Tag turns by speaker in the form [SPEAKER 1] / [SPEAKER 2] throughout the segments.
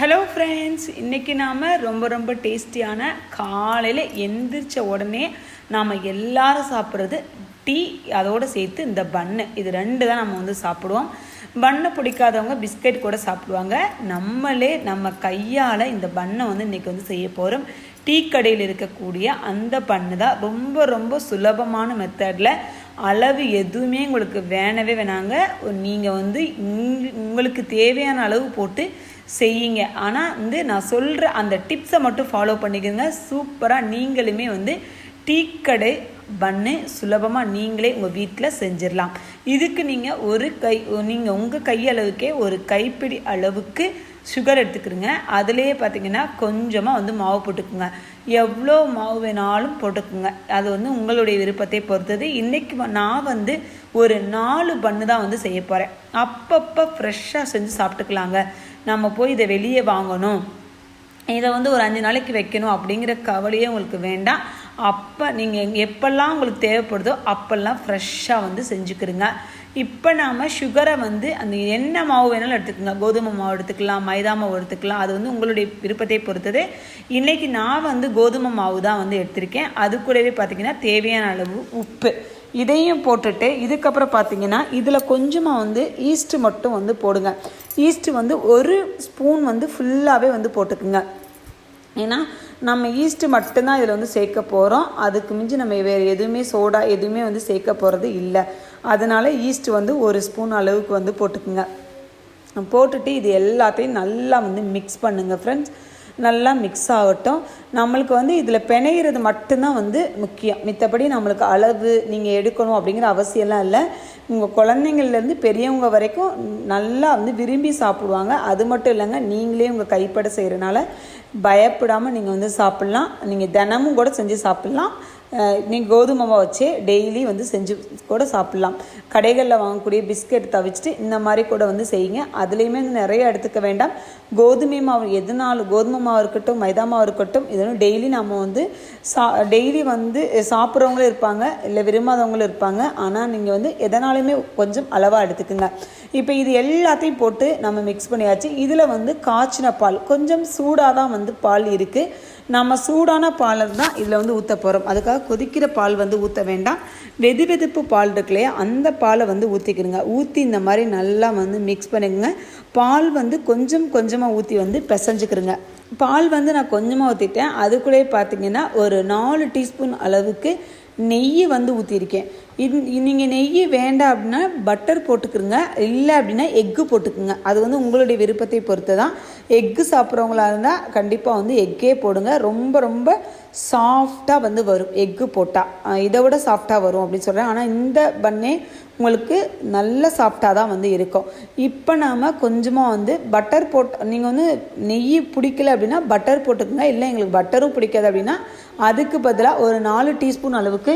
[SPEAKER 1] Hello friends இன்றைக்கி நாம் ரொம்ப ரொம்ப டேஸ்டியான காலையில் எந்திரிச்ச உடனே நாம் எல்லாரும் சாப்பிட்றது டீ அதோடு சேர்த்து இந்த பன்னு இது ரெண்டு தான் நம்ம வந்து சாப்பிடுவோம். பன்னை பிடிக்காதவங்க பிஸ்கட் கூட சாப்பிடுவாங்க. நம்மளே நம்ம கையால் இந்த பண்ணை வந்து இன்றைக்கி வந்து செய்ய போகிறோம் டீ கடையில் இருக்கக்கூடிய அந்த பண்ணு தான் ரொம்ப ரொம்ப சுலபமான மெத்தடில் அளவு எதுவுமே உங்களுக்கு வேணவே வேணாங்க. நீங்கள் வந்து உங்களுக்கு தேவையான அளவு போட்டு செய்யுங்க. ஆனால் வந்து நான் சொல்கிற அந்த டிப்ஸை மட்டும் ஃபாலோ பண்ணிக்கோங்க. சூப்பராக நீங்களுமே வந்து டீ கடை பண்ணு. சுலபமாக நீங்களே உங்கள் வீட்டில் செஞ்சிடலாம். இதுக்கு நீங்கள் ஒரு கை நீங்கள் உங்கள் கையளவுக்கே ஒரு கைப்பிடி அளவுக்கு சுகர் எடுத்துக்கிறங்க அதுலேயே பார்த்தீங்கன்னா கொஞ்சமாக வந்து மாவு போட்டுக்குங்க. எவ்வளோ மாவு வேணாலும் போட்டுக்குங்க. அது வந்து உங்களுடைய விருப்பத்தை பொறுத்தது. இன்றைக்கி நான் வந்து ஒரு நாலு பண்ணு தான் வந்து செய்ய போகிறேன் அப்பப்போ ஃப்ரெஷ்ஷாக செஞ்சு சாப்பிட்டுக்கலாங்க. நம்ம போய் இதை வெளியே வாங்கணும். இதை வந்து ஒரு அஞ்சு நாளைக்கு வைக்கணும் அப்படிங்கிற கவலையே உங்களுக்கு வேண்டாம். அப்போ நீங்கள் எப்பெல்லாம் உங்களுக்கு தேவைப்படுதோ அப்போல்லாம் ஃப்ரெஷ்ஷாக வந்து செஞ்சுக்கிறங்க இப்போ நாம் சுகரை வந்து அந்த என்ன மாவு வேணாலும் எடுத்துக்கோங்க. கோதுமை மாவு எடுத்துக்கலாம் மைதா மாவு எடுத்துக்கலாம். அது வந்து உங்களுடைய விருப்பத்தை பொறுத்தது. இன்றைக்கி நான் வந்து கோதுமை மாவு தான் வந்து எடுத்திருக்கேன். அது கூடவே பார்த்திங்கன்னா தேவையான அளவு உப்பு. இதையும் போட்டுட்டு இதுக்கப்புறம் பார்த்தீங்கன்னா இதில் கொஞ்சமாக வந்து ஈஸ்ட்டு மட்டும் வந்து போடுங்க. ஈஸ்ட்டு வந்து ஒரு ஸ்பூன் வந்து ஃபுல்லாகவே வந்து போட்டுக்குங்க. ஏன்னா நம்ம ஈஸ்ட் மட்டும்தான் இதில் வந்து சேர்க்க போகிறோம் அதுக்கு மிஞ்சி நம்ம வேறு எதுவுமே சோடா எதுவுமே வந்து சேர்க்க போகிறது இல்லை. அதனால் ஈஸ்ட் வந்து ஒரு ஸ்பூன் அளவுக்கு வந்து போட்டுக்குங்க. போட்டுட்டு இது எல்லாத்தையும் நல்லா வந்து மிக்ஸ் பண்ணுங்க ஃப்ரெண்ட்ஸ் நல்லா மிக்ஸ் ஆகட்டும். நம்மளுக்கு வந்து இதில் பிணையிறது மட்டும்தான் வந்து முக்கியம். மித்தபடி நம்மளுக்கு அளவு நீங்கள் எடுக்கணும் அப்படிங்கிற அவசியம்லாம் இல்லை. உங்கள் குழந்தைங்கள்லேருந்து பெரியவங்க வரைக்கும் நல்லா வந்து விரும்பி சாப்பிடுவாங்க. அது மட்டும் இல்லைங்க நீங்களே உங்கள் கைப்பட செய்கிறனால பயப்படாமல் நீங்கள் வந்து சாப்பிட்லாம். நீங்கள் தினமும் கூட செஞ்சு சாப்பிட்லாம். நீங்கள் கோதுமை மாவை வச்சே டெய்லி வந்து செஞ்சு கூட சாப்பிட்லாம். கடைகளில் வாங்கக்கூடிய பிஸ்கட் தவிச்சிட்டு இந்த மாதிரி கூட வந்து செய்யுங்க. அதுலேயுமே நிறைய எடுத்துக்க வேண்டாம். கோதுமை மாவு எதுனாலும் கோதுமை மாவு இருக்கட்டும் மைதா மாவு இருக்கட்டும் இதெல்லாம் டெய்லி நம்ம வந்து சா டெய்லி வந்து சாப்பிட்றவங்களும் இருப்பாங்க இல்லை விரும்பாதவங்களும் இருப்பாங்க. ஆனால் நீங்கள் வந்து எதனாலுமே கொஞ்சம் அளவாக எடுத்துக்குங்க. இப்போ இது எல்லாத்தையும் போட்டு நம்ம மிக்ஸ் பண்ணியாச்சு. இதில் வந்து காய்ச்சின பால் கொஞ்சம் சூடாக தான் வந்து பால் இருக்குது நம்ம சூடான பாலை தான் இதில் வந்து ஊற்ற போகிறோம் அதுக்காக கொதிக்கிற பால் வந்து ஊற்ற வேண்டாம். வெது வெதுப்பு பால் இருக்குல்லையா அந்த பாலை வந்து ஊற்றிக்கிடுங்க ஊற்றி இந்த மாதிரி நல்லா வந்து மிக்ஸ் பண்ணிக்கோங்க. பால் வந்து கொஞ்சம் கொஞ்சமாக ஊற்றி வந்து பிசைஞ்சுக்கிறங்க பால் வந்து நான் கொஞ்சமாக ஊற்றிட்டேன் அதுக்குள்ளேயே பார்த்தீங்கன்னா ஒரு நாலு டீஸ்பூன் அளவுக்கு நெய் வந்து ஊற்றிருக்கேன் இது நீங்கள் நெய் வேண்டாம் அப்படின்னா பட்டர் போட்டுக்கிறங்க இல்லை அப்படின்னா எக்கு போட்டுக்குங்க. அது வந்து உங்களுடைய விருப்பத்தை பொறுத்து தான் எக்கு சாப்பிட்றவங்களா இருந்தால் கண்டிப்பாக வந்து எக்கே போடுங்க. ரொம்ப ரொம்ப சாஃப்டாக வந்து வரும். எக்கு போட்டால் இதை விட சாஃப்டாக வரும் அப்படின்னு சொல்கிறேன் ஆனால் இந்த பண்ணே உங்களுக்கு நல்ல சாஃப்டாக தான் வந்து இருக்கும். இப்போ நாம் கொஞ்சமாக வந்து பட்டர் போட் நீங்கள் வந்து நெய் பிடிக்கல அப்படின்னா பட்டர் போட்டுக்கோங்க. இல்லை எங்களுக்கு பட்டரும் பிடிக்காது அப்படின்னா அதுக்கு பதிலாக ஒரு நாலு டீஸ்பூன் அளவுக்கு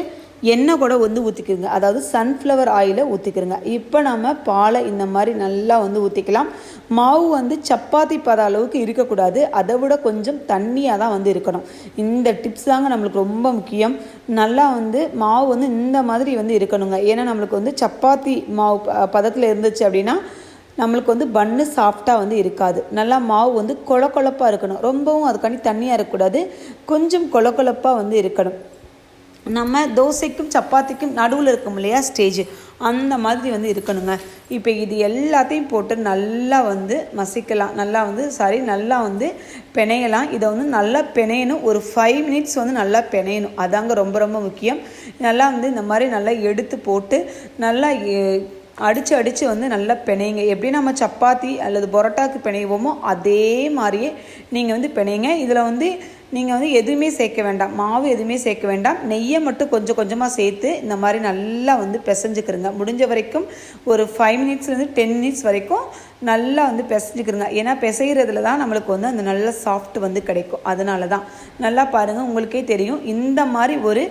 [SPEAKER 1] எண்ணெய் கூட வந்து ஊற்றிக்கிறங்க அதாவது சன்ஃப்ளவர் ஆயிலை ஊற்றிக்கிறங்க இப்போ நம்ம பாலை இந்த மாதிரி நல்லா வந்து ஊற்றிக்கலாம் மாவு வந்து சப்பாத்தி பத அளவுக்கு இருக்கக்கூடாது. அதை விட கொஞ்சம் தண்ணியாக தான் வந்து இருக்கணும். இந்த டிப்ஸ் தாங்க நம்மளுக்கு ரொம்ப முக்கியம். நல்லா வந்து மாவு வந்து இந்த மாதிரி வந்து இருக்கணுங்க. ஏன்னா நம்மளுக்கு வந்து சப்பாத்தி மாவு பதத்தில் இருந்துச்சு அப்படின்னா நம்மளுக்கு வந்து பன்னு சாஃப்டாக வந்து இருக்காது. நல்லா மாவு வந்து கொல கொழப்பாக இருக்கணும். ரொம்பவும் அதுக்காண்டி தண்ணியாக இருக்கக்கூடாது. கொஞ்சம் கொல கொழப்பாக வந்து இருக்கணும். நம்ம தோசைக்கும் சப்பாத்திக்கும் நடுவில் இருக்கும் இல்லையா ஸ்டேஜ் அந்த மாதிரி வந்து இருக்கணுங்க. இப்போ இது எல்லாத்தையும் போட்டு நல்லா வந்து மசிக்கலாம். நல்லா வந்து சாரி நல்லா வந்து பிணையலாம். இதை வந்து நல்லா பிணையணும். ஒரு ஃபைவ் மினிட்ஸ் வந்து நல்லா பிணையணும். அதாங்க ரொம்ப ரொம்ப முக்கியம். நல்லா வந்து இந்த மாதிரி நல்லா எடுத்து போட்டு நல்லா எ- அடித்து அடித்து வந்து நல்லா பிணையுங்க. எப்படி நம்ம சப்பாத்தி அல்லது பரோட்டாக்கு பிணைவோமோ அதே மாதிரியே நீங்கள் வந்து பிணையுங்க. இதில் வந்து நீங்கள் வந்து எதுவுமே சேர்க்க வேண்டாம். மாவு எதுவுமே சேர்க்க வேண்டாம். நெய்யை மட்டும் கொஞ்சம் கொஞ்சமாக சேர்த்து இந்த மாதிரி நல்லா வந்து பிசைஞ்சுக்கிறங்க முடிஞ்ச வரைக்கும் ஒரு ஃபைவ் மினிட்ஸ்லேருந்து டென் மினிட்ஸ் வரைக்கும் நல்லா வந்து பிசைஞ்சுக்கிறங்க ஏன்னா பிசைகிறதுல தான் நம்மளுக்கு வந்து அந்த நல்ல சாஃப்ட் வந்து கிடைக்கும். அதனால தான். நல்லா பாருங்கள் உங்களுக்கே தெரியும். இந்த மாதிரி ஒரு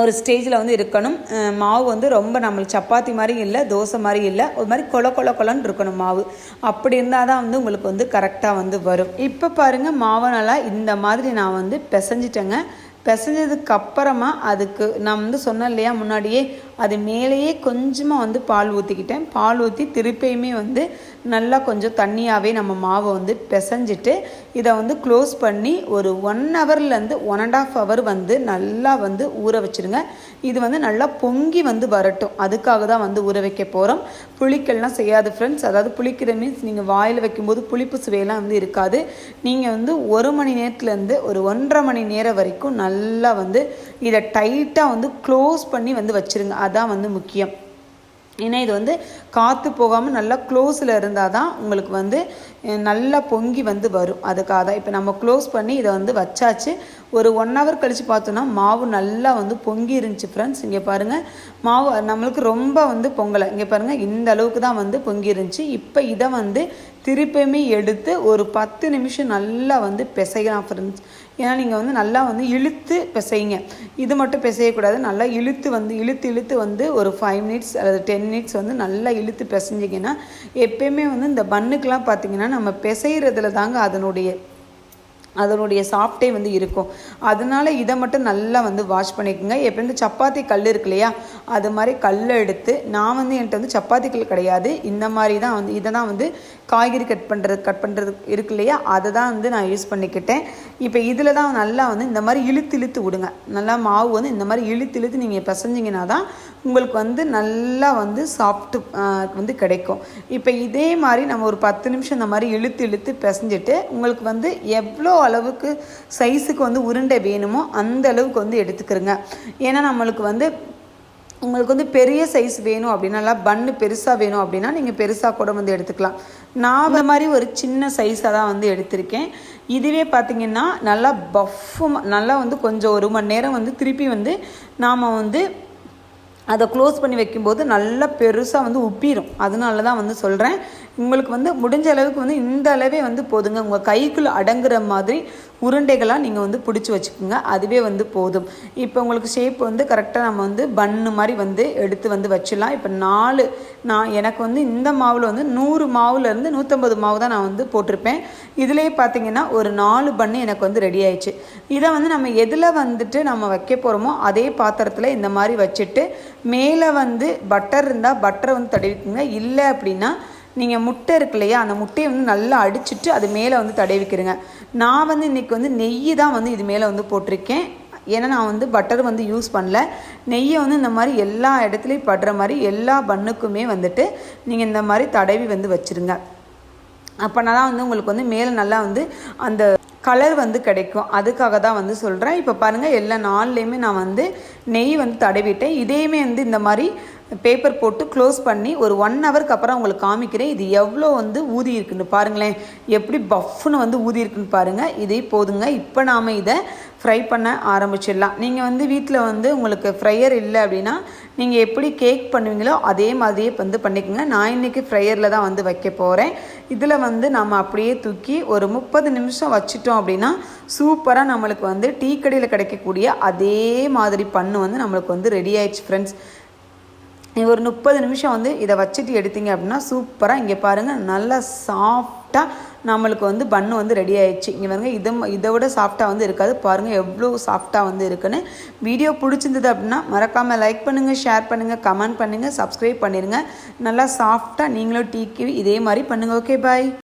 [SPEAKER 1] ஒரு ஸ்டேஜில் வந்து இருக்கணும். மாவு வந்து ரொம்ப நம்மளுக்கு சப்பாத்தி மாதிரி இல்லை தோசை மாதிரி இல்லை. ஒரு மாதிரி கொல கொல கொலன்னு இருக்கணும் மாவு. அப்படி இருந்தால் தான் வந்து உங்களுக்கு வந்து கரெக்டாக வந்து வரும். இப்போ பாருங்கள் மாவை நல்லா இந்த மாதிரி நான் வந்து பிசைஞ்சிட்டேங்க. பிசைஞ்சதுக்கு அப்புறமா அதுக்கு நான் வந்து சொன்னேன் இல்லையா முன்னாடியே அது மேலேயே கொஞ்சமாக வந்து பால் ஊற்றிக்கிட்டேன் பால் ஊற்றி திருப்பியுமே வந்து நல்லா கொஞ்சம் தண்ணியாகவே நம்ம மாவை வந்து பிசைஞ்சிட்டு இதை வந்து க்ளோஸ் பண்ணி ஒரு ஒன் ஹவர்லேருந்து ஒன் அண்ட் ஆஃப் ஹவர் வந்து நல்லா வந்து ஊற வச்சுருங்க. இது வந்து நல்லா பொங்கி வந்து வரட்டும். அதுக்காக தான் வந்து ஊற வைக்க போகிறோம் புளிக்கெல்லாம் செய்யாது ஃப்ரெண்ட்ஸ் அதாவது புளிக்கிற மீன்ஸ் நீங்கள் வாயில் வைக்கும்போது புளிப்பு சுவையெல்லாம் வந்து இருக்காது. நீங்கள் வந்து ஒரு மணி நேரத்துலேருந்து ஒரு ஒன்றரை மணி நேரம் வரைக்கும் நல்லா வந்து இதை டைட்டாக வந்து க்ளோஸ் பண்ணி வந்து வச்சுருங்க. அதான் வந்து முக்கியம். ஏன்னா இது வந்து காற்று போகாமல் நல்லா க்ளோஸில் இருந்தால் தான் உங்களுக்கு வந்து நல்லா பொங்கி வந்து வரும். அதுக்காக தான். இப்போ நம்ம க்ளோஸ் பண்ணி இதை வந்து வச்சாச்சு. ஒரு ஒன் ஹவர் கழித்து பார்த்தோன்னா மாவு நல்லா வந்து பொங்கி இருந்துச்சு ஃப்ரெண்ட்ஸ் இங்கே பாருங்கள் மாவு நம்மளுக்கு ரொம்ப வந்து பொங்கலை. இங்கே பாருங்கள் இந்த அளவுக்கு தான் வந்து பொங்கி இருந்துச்சு. இப்போ இதை வந்து திருப்பியுமே எடுத்து ஒரு பத்து நிமிஷம் நல்லா வந்து பிசையலாம் ஃப்ரெண்ட்ஸ் ஏன்னா நீங்கள் வந்து நல்லா வந்து இழுத்து பிசைங்க. இது மட்டும் பிசையக்கூடாது. நல்லா இழுத்து வந்து இழுத்து இழுத்து வந்து ஒரு ஃபைவ் மினிட்ஸ் அல்லது டென் மினிட்ஸ் வந்து நல்லா இழுத்து பிசைஞ்சிங்கன்னா எப்பயுமே வந்து இந்த பண்ணுக்கெலாம் பார்த்தீங்கன்னா நம்ம பிசைகிறதுல தாங்க அதனுடைய அதனுடைய சாஃப்டே வந்து இருக்கும். அதனால இதை மட்டும் நல்லா வந்து வாஷ் பண்ணிக்கோங்க. எப்போ இந்த சப்பாத்தி கல் இருக்கு இல்லையா? அது மாதிரி கல்லை எடுத்து நான் வந்து என்கிட்ட வந்து சப்பாத்தி கல் கிடையாது. இந்த மாதிரி தான் வந்து இதை தான் வந்து காய்கறி கட் பண்ணுறது கட் பண்ணுறது இருக்கு இல்லையா? அதை தான் வந்து நான் யூஸ் பண்ணிக்கிட்டேன். இப்போ இதில் தான் நல்லா வந்து இந்த மாதிரி இழுத்து இழுத்து விடுங்க. நல்லா மாவு வந்து இந்த மாதிரி இழுத்து இழுத்து நீங்கள் பிசைஞ்சிங்கன்னா தான் உங்களுக்கு வந்து நல்லா வந்து சாஃப்ட்டு வந்து கிடைக்கும். இப்போ இதே மாதிரி நம்ம ஒரு பத்து நிமிஷம் இந்த மாதிரி இழுத்து இழுத்து பிசைஞ்சிட்டு உங்களுக்கு வந்து எவ்வளோ அளவுக்கு சைஸுக்கு வந்து உருண்டை வேணுமோ அந்த அளவுக்கு வந்து எடுத்துக்கிறோங்க. ஏன்னா நம்மளுக்கு வந்து உங்களுக்கு வந்து பெரிய சைஸ் வேணும் அப்படின்னா பன்னு பெருசாக வேணும் அப்படின்னா நீங்கள் பெருசாக கூட வந்து எடுத்துக்கலாம். நான் இந்த மாதிரி ஒரு சின்ன சைஸாக தான் வந்து எடுத்திருக்கேன். இதுவே பார்த்திங்கன்னா நல்லா பஃப்பு நல்லா வந்து கொஞ்சம் ஒரு மணி நேரம் வந்து திருப்பி வந்து நாம் வந்து அதை க்ளோஸ் பண்ணி வைக்கும்போது நல்லா பெருசாக வந்து உப்பிடும் அதனால தான் வந்து சொல்கிறேன் உங்களுக்கு வந்து முடிஞ்ச அளவுக்கு வந்து இந்த அளவே வந்து போதுங்க. உங்கள் கைக்குள்ளே அடங்குற மாதிரி உருண்டைகளாக நீங்கள் வந்து பிடிச்சி வச்சுக்கோங்க. அதுவே வந்து போதும். இப்போ உங்களுக்கு ஷேப் வந்து கரெக்டாக நம்ம வந்து பன்னு மாதிரி வந்து எடுத்து வந்து வச்சிடலாம். இப்போ நாலு நான் எனக்கு வந்து இந்த மாவில் வந்து நூறு மாவுலேருந்து நூற்றம்பது மாவு தான் நான் வந்து போட்டிருப்பேன். இதிலே பார்த்தீங்கன்னா ஒரு நாலு பண்ணு எனக்கு வந்து ரெடி ஆயிடுச்சு. இதை வந்து நம்ம எதில் வந்துட்டு நம்ம வைக்க போகிறோமோ அதே பாத்திரத்தில் இந்த மாதிரி வச்சுட்டு மேலே வந்து பட்டர் இருந்தால் பட்டரை வந்து தடவிக்குங்க. இல்லை அப்படின்னா நீங்கள் முட்டை இருக்கு இல்லையா அந்த முட்டையை வந்து நல்லா அடிச்சுட்டு அது மேலே வந்து தடவிக்கிறேங்க நான் வந்து இன்றைக்கி வந்து நெய் தான் வந்து இது மேலே வந்து போட்டிருக்கேன். ஏன்னா நான் வந்து பட்டர் வந்து யூஸ் பண்ணல. நெய்யை வந்து இந்த மாதிரி எல்லா இடத்துலையும் படுற மாதிரி எல்லா பண்ணுக்குமே வந்துட்டு நீங்கள் இந்த மாதிரி தடவி வந்து வச்சுருங்க. அப்போனா தான் வந்து உங்களுக்கு வந்து மேலே நல்லா வந்து அந்த கலர் வந்து கிடைக்கும். அதுக்காக தான் வந்து சொல்கிறேன் இப்போ பாருங்கள் எல்லா நாள்லேயுமே நான் வந்து நெய் வந்து தடவிட்டேன். இதையுமே வந்து இந்த மாதிரி பேப்பர் போட்டு க்ளோஸ் பண்ணி ஒரு ஒன் ஹவருக்கு அப்புறம் உங்களுக்கு காமிக்கிறேன். இது எவ்வளோ வந்து ஊதி இருக்குன்னு பாருங்களேன். எப்படி பஃப்னு வந்து ஊதி இருக்குன்னு பாருங்கள் இதே போதுங்க. இப்போ நாம் இதை ஃப்ரை பண்ண ஆரம்பிச்சிடலாம். நீங்கள் வந்து வீட்டில் வந்து உங்களுக்கு ஃப்ரையர் இல்லை அப்படின்னா நீங்கள் எப்படி கேக் பண்ணுவீங்களோ அதே மாதிரியே வந்து பண்ணிக்கோங்க. நான் இன்றைக்கி ஃப்ரையரில் தான் வந்து வைக்க போகிறேன் இதில் வந்து நம்ம அப்படியே தூக்கி ஒரு முப்பது நிமிஷம் வச்சிட்டோம் அப்படின்னா சூப்பராக நம்மளுக்கு வந்து டீ கடையில் கிடைக்கக்கூடிய அதே மாதிரி பண்ண வந்து நம்மளுக்கு வந்து ரெடி ஆயிடுச்சு ஃப்ரெண்ட்ஸ் ஒரு முப்பது நிமிஷம் வந்து இதை வச்சுட்டு எடுத்தீங்க அப்படின்னா சூப்பராக இங்கே பாருங்கள் நல்லா சாஃப்டாக நம்மளுக்கு வந்து பண்ணு வந்து ரெடி ஆயிடுச்சு. இங்கே பாருங்க இதை இதை விட சாஃப்டாக வந்து இருக்காது. பாருங்கள் எவ்வளோ சாஃப்டாக வந்து இருக்குன்னு. வீடியோ பிடிச்சிருந்தது அப்படின்னா மறக்காமல் லைக் பண்ணுங்கள் ஷேர் பண்ணுங்கள் கமெண்ட் பண்ணுங்கள் சப்ஸ்கிரைப் பண்ணிடுங்க நல்லா சாஃப்டாக நீங்களும் டீக்கு இதே மாதிரி பண்ணுங்கள் ஓகே பாய்